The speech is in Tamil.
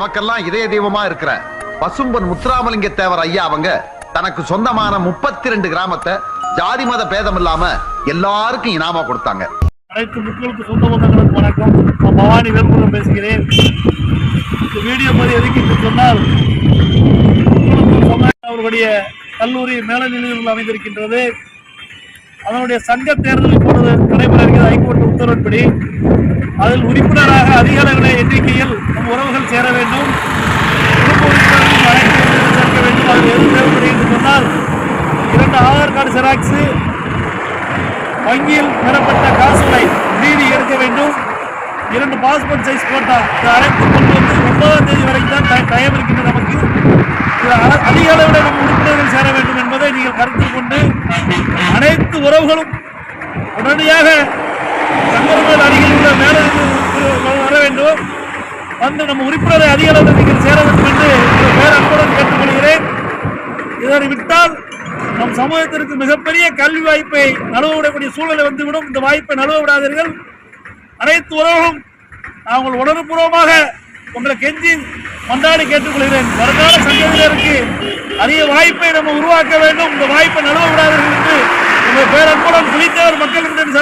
நமக்கெல்லாம் இதய தெய்வமா இருக்கிற பசும்பன் முத்துராமலிங்க தேவர் ஐயா அவங்க தனக்கு சொந்தமான முப்பத்தி ரெண்டு கிராமத்தை ஜாதி மத பேதம் இல்லாம எல்லாருக்கும் இனாமா கொடுத்தாங்க. அனைத்து மக்களுக்கு சொந்த பந்தங்களுக்கு வணக்கம். நான் பவானி வேல்முருகன் பேசுகிறேன். இந்த வீடியோ மாதிரி எதுக்கு சொன்னால் அவருடைய கல்லூரி மேலநிலையில் அமைந்திருக்கின்றது. அதனுடைய சங்க தேர்தல் இப்பொழுது நடைபெற இருக்கிறது. ஹைகோர்ட் உத்தரவின்படி அதில் உறுப்பினராக அதிக அளவிலான எண்ணிக்கையில் நம் உறவுகள் சேர வேண்டும். குடும்ப உறுப்பினர்களும் அனைத்து சேர்க்க வேண்டும். அதில் எது தேவைப்படுகிறது என்று சொன்னால் இரண்டு ஆதார் கார்டு ஜெராக்ஸு வங்கியில் பெறப்பட்ட காசுகளை மீறி எடுக்க வேண்டும். இரண்டு பாஸ்போர்ட் சைஸ் போட்டா இந்த அனைத்து கொண்டு வந்து ஒன்பதாம் தேதி வரைக்கும் தான் டை- டைம் நமக்கு அ- அதிக அளவில் நம் உறுப்பினர்கள் சேர வேண்டும் என்பதை நீங்கள் கருத்தில் கொண்டு அனைத்து உறவுகளும் உடனடியாக நண்பர்கள் அருகில் உள்ள வர வேண்டும். வந்து நம்ம உறுப்பினரை அதிக அளவில் நீங்கள் சேர வேண்டும் என்று பேரன்புடன் கேட்டுக்கொள்கிறேன். இதனை விட்டால் நம் சமூகத்திற்கு மிகப்பெரிய கல்வி வாய்ப்பை நழுவ விடக்கூடிய சூழ்நிலை வந்துவிடும். இந்த வாய்ப்பை நழுவ விடாதீர்கள் அனைத்து உறவுகளும் நாங்கள் உணர்வுபூர்வமாக உங்களை கெஞ்சி கொண்டாடி கேட்டுக்கொள்கிறேன். வருங்கால சந்ததியினருக்கு அரிய வாய்ப்பை நம்ம உருவாக்க வேண்டும். இந்த வாய்ப்பை நழுவ விடாதீர்கள் என்று உங்கள் பேரன்புடன் புலித்தேவர் மக்கள்